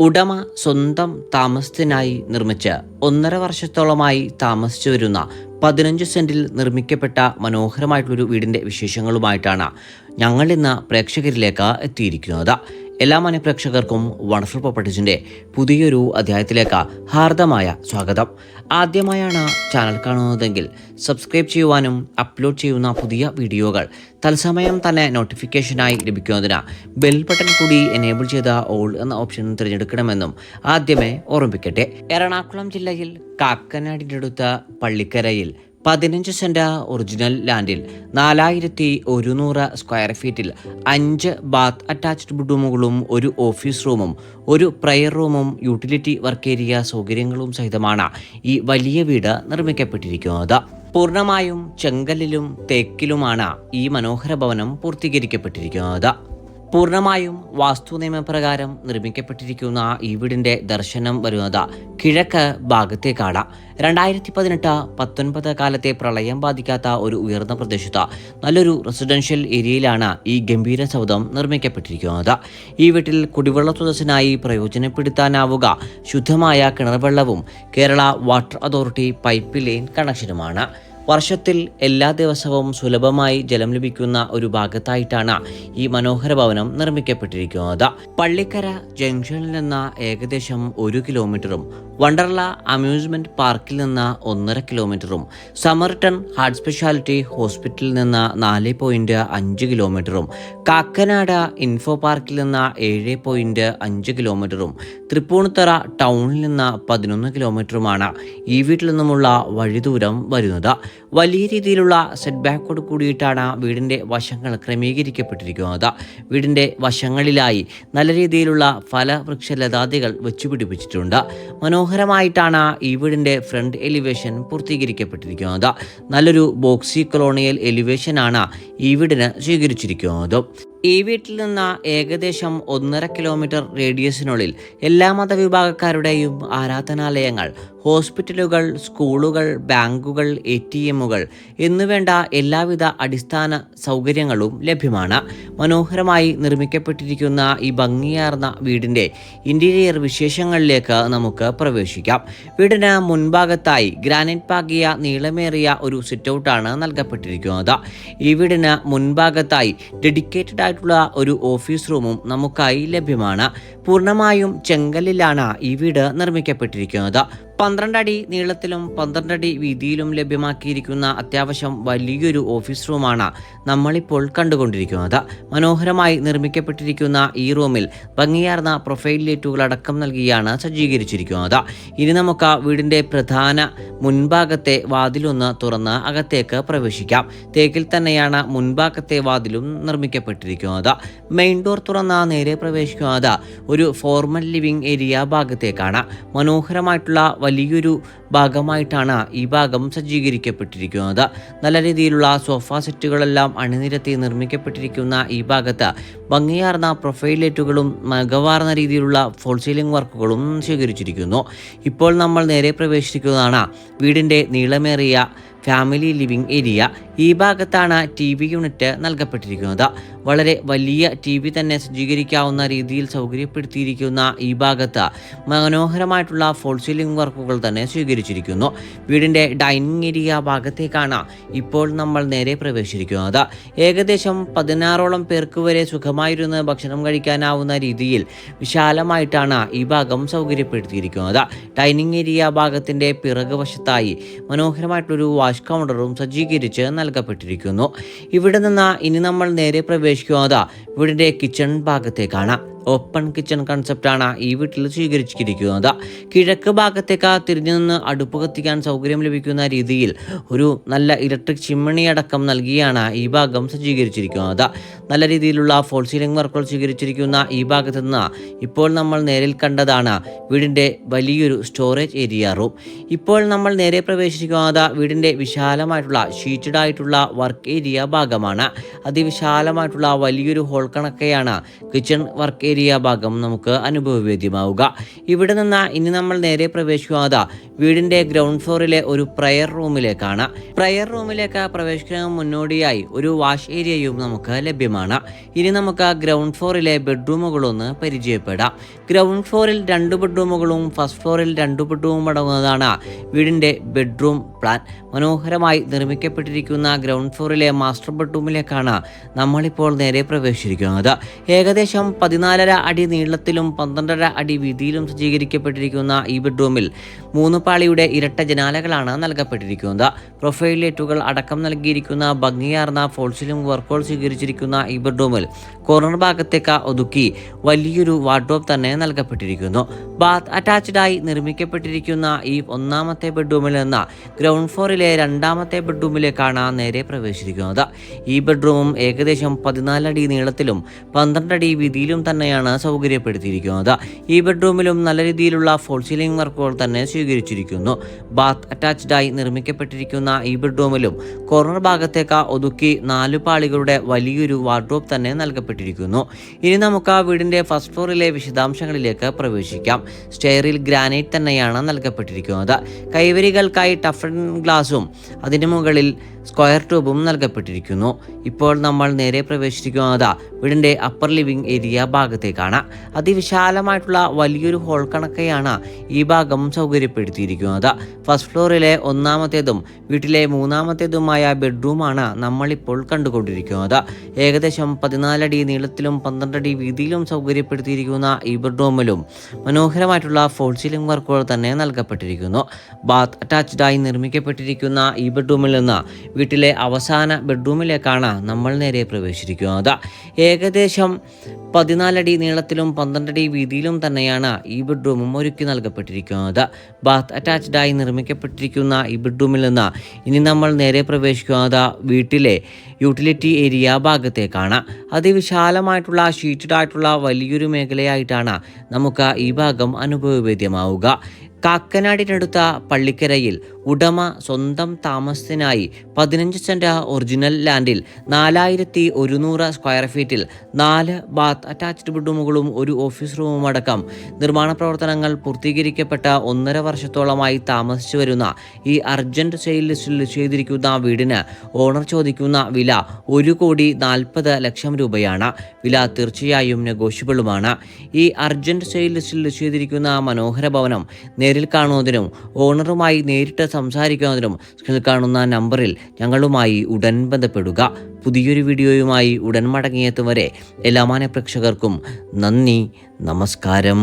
ഉടമ സ്വന്തം താമസത്തിനായി നിർമ്മിച്ച് ഒന്നര വർഷത്തോളമായി താമസിച്ചു വരുന്ന പതിനഞ്ച് സെന്റിൽ നിർമ്മിക്കപ്പെട്ട മനോഹരമായിട്ടുള്ളൊരു വീടിന്റെ വിശേഷങ്ങളുമായിട്ടാണ് ഞങ്ങൾ ഇന്ന് പ്രേക്ഷകരിലേക്ക് എത്തിയിരിക്കുന്നത്. എല്ലാ മനഃപ്രേക്ഷകർക്കും വണ്ടർഫുൾ പ്രോപ്പർട്ടീസിന്റെ പുതിയൊരു അധ്യായത്തിലേക്ക് ഹാർദമായ സ്വാഗതം. ആദ്യമായാണ് ചാനൽ കാണുന്നതെങ്കിൽ സബ്സ്ക്രൈബ് ചെയ്യുവാനും അപ്ലോഡ് ചെയ്യുന്ന പുതിയ വീഡിയോകൾ തത്സമയം തന്നെ നോട്ടിഫിക്കേഷനായി ലഭിക്കുന്നതിന് ബെൽ ബട്ടൺ കൂടി എനേബിൾ ചെയ്ത ഓൾ എന്ന ഓപ്ഷൻ തിരഞ്ഞെടുക്കണമെന്നും ആദ്യമേ ഓർമ്മിപ്പിക്കട്ടെ. എറണാകുളം ജില്ലയിൽ കാക്കനാടിനടുത്ത പള്ളിക്കരയിൽ പതിനഞ്ച് സെന്റ് ഒറിജിനൽ ലാൻഡിൽ നാലായിരത്തി ഒരുന്നൂറ് സ്ക്വയർ ഫീറ്റിൽ അഞ്ച് ബാത്ത് അറ്റാച്ച്ഡ് ബെഡ്റൂമുകളും ഒരു ഓഫീസ് റൂമും ഒരു പ്രയർ റൂമും യൂട്ടിലിറ്റി വർക്ക് ഏരിയ സൗകര്യങ്ങളും സഹിതമാണ് ഈ വലിയ വീട് നിർമ്മിക്കപ്പെട്ടിരിക്കുന്നത്. പൂർണമായും ചെങ്കല്ലിലും തേക്കിലുമാണ് ഈ മനോഹര ഭവനം പൂർത്തീകരിക്കപ്പെട്ടിരിക്കുന്നത്. പൂർണമായും വാസ്തു നിയമപ്രകാരം നിർമ്മിക്കപ്പെട്ടിരിക്കുന്ന ഈ വീടിന്റെ ദർശനം വരുന്നത് കിഴക്ക് ഭാഗത്തേക്കാണ്. രണ്ടായിരത്തി പതിനെട്ട് പത്തൊൻപത് കാലത്തെ പ്രളയം ബാധിക്കാത്ത ഒരു ഉയർന്ന പ്രദേശത്ത് നല്ലൊരു റെസിഡൻഷ്യൽ ഏരിയയിലാണ് ഈ ഗംഭീര സൗധം നിർമ്മിക്കപ്പെട്ടിരിക്കുന്നത്. ഈ വീട്ടിൽ കുടിവെള്ള സ്രോതസ്സിനായി പ്രയോജനപ്പെടുത്താനാവുക ശുദ്ധമായ കിണർവെള്ളവും Kerala water authority pipe line കണക്ഷനുമാണ്. വർഷത്തിൽ എല്ലാ ദിവസവും സുലഭമായി ജലം ലഭിക്കുന്ന ഒരു ഭാഗത്തായിട്ടാണ് ഈ മനോഹര ഭവനം നിർമ്മിക്കപ്പെട്ടിരിക്കുന്നത്. പള്ളിക്കര ജംഗ്ഷനിൽ നിന്ന് ഏകദേശം ഒരു കിലോമീറ്ററും വണ്ടർല അമ്യൂസ്മെന്റ് പാർക്കിൽ നിന്ന് ഒന്നര കിലോമീറ്ററും സമർട്ടൺ ഹാർട്ട് സ്പെഷ്യാലിറ്റി ഹോസ്പിറ്റലിൽ നിന്ന് നാല് പോയിന്റ് അഞ്ച് കിലോമീറ്ററും കാക്കനാട് ഇൻഫോ പാർക്കിൽ നിന്ന് ഏഴ് പോയിന്റ് അഞ്ച് കിലോമീറ്ററും തൃപ്പൂണിത്തറ ടൗണിൽ നിന്ന് പതിനൊന്ന് കിലോമീറ്ററുമാണ് ഈ വീട്ടിൽ നിന്നുമുള്ള വഴിദൂരം വരുന്നത്. വലിയ രീതിയിലുള്ള സെറ്റ് ബാക്കോട് കൂടിയിട്ടാണ് വീടിന്റെ വശങ്ങൾ ക്രമീകരിക്കപ്പെട്ടിരിക്കുന്നത്. വീടിന്റെ വശങ്ങളിലായി നല്ല രീതിയിലുള്ള ഫലവൃക്ഷലതാദികൾ വെച്ചുപിടിപ്പിച്ചിട്ടുണ്ട്. മനോഹരമായിട്ടാണ് ഈ വീടിന്റെ ഫ്രണ്ട് എലിവേഷൻ പൂർത്തീകരിക്കപ്പെട്ടിരിക്കുന്നത്. നല്ലൊരു ബോക്സി കൊളോണിയൽ എലിവേഷനാണ് ഈ വീടിന് സ്വീകരിച്ചിരിക്കുന്നത്. ഈ വീട്ടിൽ നിന്ന് ഏകദേശം ഒന്നര കിലോമീറ്റർ റേഡിയസിനുള്ളിൽ എല്ലാ മതവിഭാഗക്കാരുടെയും ആരാധനാലയങ്ങൾ ഹോസ്പിറ്റലുകൾ സ്കൂളുകൾ ബാങ്കുകൾ എ ടി എമ്മുകൾ എന്നുവേണ്ട എല്ലാവിധ അടിസ്ഥാന സൗകര്യങ്ങളും ലഭ്യമാണ്. മനോഹരമായി നിർമ്മിക്കപ്പെട്ടിരിക്കുന്ന ഈ ഭംഗിയാർന്ന വീടിന്റെ ഇന്റീരിയർ വിശേഷങ്ങളിലേക്ക് നമുക്ക് പ്രവേശിക്കാം. വീടിന് മുൻഭാഗത്തായി ഗ്രാനൈറ്റ് പാകിയ നീളമേറിയ ഒരു സിറ്റൗട്ടാണ് നൽകപ്പെട്ടിരിക്കുന്നത്. ഈ വീടിന് മുൻഭാഗത്തായി ഡെഡിക്കേറ്റഡ് ആയിട്ടുള്ള ഒരു ഓഫീസ് റൂമും നമുക്കായി ലഭ്യമാണ്. പൂർണമായും ചെങ്കല്ലിലാണ് ഈ വീട് നിർമ്മിക്കപ്പെട്ടിരിക്കുന്നത്. പന്ത്രണ്ട് അടി നീളത്തിലും പന്ത്രണ്ട് അടി വീതിയിലും ലഭ്യമാക്കിയിരിക്കുന്ന അത്യാവശ്യം വലിയൊരു ഓഫീസ് റൂമാണ് നമ്മളിപ്പോൾ കണ്ടുകൊണ്ടിരിക്കുന്നത്. മനോഹരമായി നിർമ്മിക്കപ്പെട്ടിരിക്കുന്ന ഈ റൂമിൽ ഭംഗിയാർന്ന പ്രൊഫൈൽ ലൈറ്റുകൾ അടക്കം നൽകിയാണ് സജ്ജീകരിച്ചിരിക്കുന്നത്. ഇനി നമുക്ക് വീടിന്റെ പ്രധാന മുൻഭാഗത്തെ വാതിലൊന്ന് തുറന്ന് അകത്തേക്ക് പ്രവേശിക്കാം. തേക്കിൽ തന്നെയാണ് മുൻഭാഗത്തെ വാതിലും നിർമ്മിക്കപ്പെട്ടിരിക്കുന്നത്. മെയിൻ ഡോർ തുറന്ന നേരെ പ്രവേശിക്കുന്നത് ഒരു ഫോർമൽ ലിവിംഗ് ഏരിയ ഭാഗത്തേക്കാണ്. മനോഹരമായിട്ടുള്ള വലിയൊരു ഭാഗമായിട്ടാണ് ഈ ഭാഗം സജ്ജീകരിക്കപ്പെട്ടിരിക്കുന്നത്. നല്ല രീതിയിലുള്ള സോഫ സെറ്റുകളെല്ലാം അണിനിരത്തി നിർമ്മിക്കപ്പെട്ടിരിക്കുന്ന ഈ ഭാഗത്ത് ഭംഗിയാർന്ന പ്രൊഫൈൽ ലൈറ്റുകളും മികവാർന്ന രീതിയിലുള്ള ഫോൾ സീലിംഗ് വർക്കുകളും സ്വീകരിച്ചിരിക്കുന്നു ഇപ്പോൾ നമ്മൾ നേരെ പ്രവേശിക്കുന്നതാണ് വീടിന്റെ നീളമേറിയ ഫാമിലി ലിവിംഗ് ഏരിയ ഈ ഭാഗത്താണ് ടി വി യൂണിറ്റ് നൽകപ്പെട്ടിരിക്കുന്നത്. വളരെ വലിയ ടി വി തന്നെ സജ്ജീകരിക്കാവുന്ന രീതിയിൽ സൗകര്യപ്പെടുത്തിയിരിക്കുന്ന ഈ ഭാഗത്ത് മനോഹരമായിട്ടുള്ള ഫോൾ സീലിംഗ് വർക്കുകൾ തന്നെ സ്വീകരിച്ചിരിക്കുന്നു. വീടിന്റെ ഡൈനിങ് ഏരിയ ഭാഗത്തേക്കാണ് ഇപ്പോൾ നമ്മൾ നേരെ പ്രവേശിച്ചിരിക്കുന്നത്. ഏകദേശം പതിനാറോളം പേർക്ക് വരെ സുഖമായിരുന്ന് ഭക്ഷണം കഴിക്കാനാവുന്ന രീതിയിൽ വിശാലമായിട്ടാണ് ഈ ഭാഗം സൗകര്യപ്പെടുത്തിയിരിക്കുന്നത്. ഡൈനിങ് ഏരിയ ഭാഗത്തിന്റെ പിറകുവശത്തായി മനോഹരമായിട്ടൊരു വാഷ് കൗണ്ടറും സജ്ജീകരിച്ച് നൽകപ്പെട്ടിരിക്കുന്നു. ഇവിടെ നിന്ന് ഇനി നമ്മൾ നേരെ പ്രവേശിക്കുന്നത് വീടിന്റെ കിച്ചൺ ഭാഗത്തേക്കാണ് ഓപ്പൺ കിച്ചൺ കൺസെപ്റ്റാണ് ഈ വീട്ടിൽ സ്വീകരിച്ചിരിക്കുന്നത്. കിഴക്ക് ഭാഗത്തേക്ക് തിരിഞ്ഞു നിന്ന് അടുപ്പ് കത്തിക്കാൻ സൗകര്യം ലഭിക്കുന്ന രീതിയിൽ ഒരു നല്ല ഇലക്ട്രിക് ചിമ്മണി അടക്കം നൽകിയാണ് ഈ ഭാഗം സജ്ജീകരിച്ചിരിക്കുന്നത്. നല്ല രീതിയിലുള്ള ഫോൾ സീലിംഗ് വർക്കുകൾ സ്വീകരിച്ചിരിക്കുന്ന ഈ ഭാഗത്ത് നിന്ന് ഇപ്പോൾ നമ്മൾ നേരിൽ കണ്ടതാണ് വീടിന്റെ വലിയൊരു സ്റ്റോറേജ് ഏരിയ റൂം ഇപ്പോൾ നമ്മൾ നേരെ പ്രവേശിക്കുന്നത് വീടിന്റെ വിശാലമായിട്ടുള്ള ഷീറ്റഡ് ആയിട്ടുള്ള വർക്ക് ഏരിയ ഭാഗമാണ്. അതിവിശാലമായിട്ടുള്ള വലിയൊരു ഹോൾ കണക്കെയാണ് കിച്ചൺ വർക്ക് ഏരിയ ഏരിയ ഭാഗം നമുക്ക് അനുഭവവേദ്യമാവുക. ഇവിടെ നിന്ന് ഇനി നമ്മൾ നേരെ പ്രവേശിക്കാതെ വീടിന്റെ ഗ്രൗണ്ട് ഫ്ലോറിലെ ഒരു പ്രയർ റൂമിലേക്കാണ് പ്രയർ റൂമിലേക്ക് പ്രവേശിക്കുന്ന മുന്നോടിയായി ഒരു വാഷ് ഏരിയയും നമുക്ക് ലഭ്യമാണ്. ഇനി നമുക്ക് ഗ്രൗണ്ട് ഫ്ലോറിലെ ബെഡ്റൂമുകളൊന്ന് പരിചയപ്പെടാം. ഗ്രൗണ്ട് ഫ്ലോറിൽ രണ്ട് ബെഡ്റൂമുകളും ഫസ്റ്റ് ഫ്ലോറിൽ രണ്ട് ബെഡ്റൂമും അടങ്ങുന്നതാണ് വീടിന്റെ ബെഡ്റൂം പ്ലാൻ മനോഹരമായി നിർമ്മിക്കപ്പെട്ടിരിക്കുന്ന ഗ്രൗണ്ട് ഫ്ലോറിലെ മാസ്റ്റർ ബെഡ്റൂമിലേക്കാണ് നമ്മളിപ്പോൾ നേരെ പ്രവേശിച്ചിരിക്കുന്നത്. ഏകദേശം പതിനാലര അടി നീളത്തിലും പന്ത്രണ്ടര അടി വീതിയിലും സജ്ജീകരിക്കപ്പെട്ടിരിക്കുന്ന ഈ ബെഡ്റൂമിൽ മൂന്ന് പാളിയുടെ ഇരട്ട ജനാലകളാണ് നൽകപ്പെട്ടിരിക്കുന്നത്. പ്രൊഫൈൽ ലൈറ്റുകൾ അടക്കം നൽകിയിരിക്കുന്ന ഭംഗിയാർന്ന ഫോൾസിലും വർക്കോൾ സ്വീകരിച്ചിരിക്കുന്ന ഈ ബെഡ്റൂമിൽ കോർണർ ഭാഗത്തേക്ക് ഒതുക്കി വലിയൊരു വാർഡ്രോബ് തന്നെ നൽകപ്പെട്ടിരിക്കുന്നു. ബാത്ത് അറ്റാച്ച്ഡ് ആയി നിർമ്മിക്കപ്പെട്ടിരിക്കുന്ന ഈ ഒന്നാമത്തെ ബെഡ്റൂമിൽ നിന്ന് ഗ്രൗണ്ട് ഫ്ലോറിലെ രണ്ടാമത്തെ ബെഡ്റൂമിലേക്കാണ് നേരെ പ്രവേശിച്ചിരിക്കുന്നത്. ഈ ബെഡ്റൂമും ഏകദേശം പതിനാലടി നീളത്തിലും പന്ത്രണ്ടടി വീതിയിലും തന്നെയാണ് സൗകര്യപ്പെടുത്തിയിരിക്കുന്നത്. ഈ ബെഡ്റൂമിലും നല്ല രീതിയിലുള്ള ഫോൾ സീലിംഗ് വർക്കുകൾ തന്നെ സ്വീകരിച്ചിരിക്കുന്നു. ബാത്ത് അറ്റാച്ച്ഡായി നിർമ്മിക്കപ്പെട്ടിരിക്കുന്ന ഈ ബെഡ്റൂമിലും കോർണർ ഭാഗത്തേക്ക് ഒതുക്കി നാല് പാളികളുടെ വലിയൊരു വാർഡ്രോബ് തന്നെ നൽകപ്പെട്ടിരിക്കുന്നു. ഇനി നമുക്ക് ആ വീടിന്റെ ഫസ്റ്റ് ഫ്ലോറിലെ വിശദാംശങ്ങളിലേക്ക് പ്രവേശിക്കാം. സ്റ്റെയറിൽ ഗ്രാനൈറ്റ് തന്നെയാണ് നൽകപ്പെട്ടിരിക്കുന്നത്. കൈവരികൾക്കായി ടഫൺ ഗ്ലാസും അതിന് മുകളിൽ സ്ക്വയർ ട്യൂബും നൽകപ്പെട്ടിരിക്കുന്നു. ഇപ്പോൾ നമ്മൾ നേരെ പ്രവേശിക്കുന്നത് വീടിന്റെ അപ്പർ ലിവിംഗ് ഏരിയ ഭാഗത്തേക്കാണ്. അതിവിശാലമായിട്ടുള്ള വലിയൊരു ഹോൾ കണക്കെയാണ് ഈ ഭാഗം സൗകര്യപ്പെടുത്തിയിരിക്കുന്നത്. ഫസ്റ്റ് ഫ്ലോറിലെ ഒന്നാമത്തേതും വീട്ടിലെ മൂന്നാമത്തേതുമായ ബെഡ്റൂമാണ് നമ്മളിപ്പോൾ കണ്ടുകൊണ്ടിരിക്കുന്നത്. ഏകദേശം പതിനാലടി നീളത്തിലും പന്ത്രണ്ടടി വീതിയിലും സൗകര്യപ്പെടുത്തിയിരിക്കുന്ന ഈ ബെഡ്റൂമിലും മനോഹരമായിട്ടുള്ള ഫോൾ സീലിംഗ് വർക്കുകൾ തന്നെ നൽകപ്പെട്ടിരിക്കുന്നു. ബാത്ത് അറ്റാച്ച്ഡായി നിർമ്മിക്കപ്പെട്ടിരിക്കുന്ന ഈ ബെഡ്റൂമിൽ നിന്ന് വീട്ടിലെ അവസാന ബെഡ്റൂമിലേക്കാണ് നമ്മൾ നേരെ പ്രവേശിച്ചിരിക്കുന്നത്. ഏകദേശം പതിനാലടി നീളത്തിലും പന്ത്രണ്ടടി വീതിയിലും തന്നെയാണ് ഈ ബെഡ്റൂമും ഒരുക്കി നൽകപ്പെട്ടിരിക്കുന്നത്. ബാത്ത് അറ്റാച്ച്ഡായി നിർമ്മിക്കപ്പെട്ടിരിക്കുന്ന ഈ ബെഡ്റൂമിൽ നിന്ന് ഇനി നമ്മൾ നേരെ പ്രവേശിക്കുന്നത് വീട്ടിലെ യൂട്ടിലിറ്റി ഏരിയ ഭാഗത്തേക്കാണ്. അതിവിശാലമായിട്ടുള്ള ഷീറ്റഡ് ആയിട്ടുള്ള വലിയൊരു മേഖലയായിട്ടാണ് നമുക്ക് ഈ ഭാഗം അനുഭവവേദ്യമാവുക. കാക്കനാടിനടുത്ത പള്ളിക്കരയിൽ ഉടമ സ്വന്തം താമസത്തിനായി പതിനഞ്ച് സെന്റ് ഒറിജിനൽ ലാൻഡിൽ നാലായിരത്തി ഒരുന്നൂറ് സ്ക്വയർ ഫീറ്റിൽ നാല് ബാത്ത് അറ്റാച്ച്ഡ് ബെഡ്റൂമുകളും ഒരു ഓഫീസ് റൂമും അടക്കം നിർമ്മാണ പ്രവർത്തനങ്ങൾ പൂർത്തീകരിക്കപ്പെട്ട ഒന്നര വർഷത്തോളമായി താമസിച്ചു വരുന്ന ഈ അർജന്റ് സെയിൽ ലിസ്റ്റിൽ ചെയ്തിരിക്കുന്ന വീടിന് ഓണർ ചോദിക്കുന്ന വില ഒരു കോടി നാൽപ്പത് ലക്ഷം രൂപയാണ്. വില തീർച്ചയായും നെഗോഷ്യബിളുമാണ് ഈ അർജന്റ് സെയിൽ ലിസ്റ്റിൽ ചെയ്തിരിക്കുന്ന മനോഹര ഭവനം നേരിൽ കാണുന്നതിനും ഓണറുമായി നേരിട്ട് സംസാരിക്കുന്നതിനും സ്ക്രീനിൽ കാണുന്ന നമ്പറിൽ ഞങ്ങളുമായി ഉടൻ ബന്ധപ്പെടുക. പുതിയൊരു വീഡിയോയുമായി ഉടൻ മടങ്ങിയെത്തും വരെ എല്ലാ മാന്യ പ്രേക്ഷകർക്കും നന്ദി നമസ്കാരം.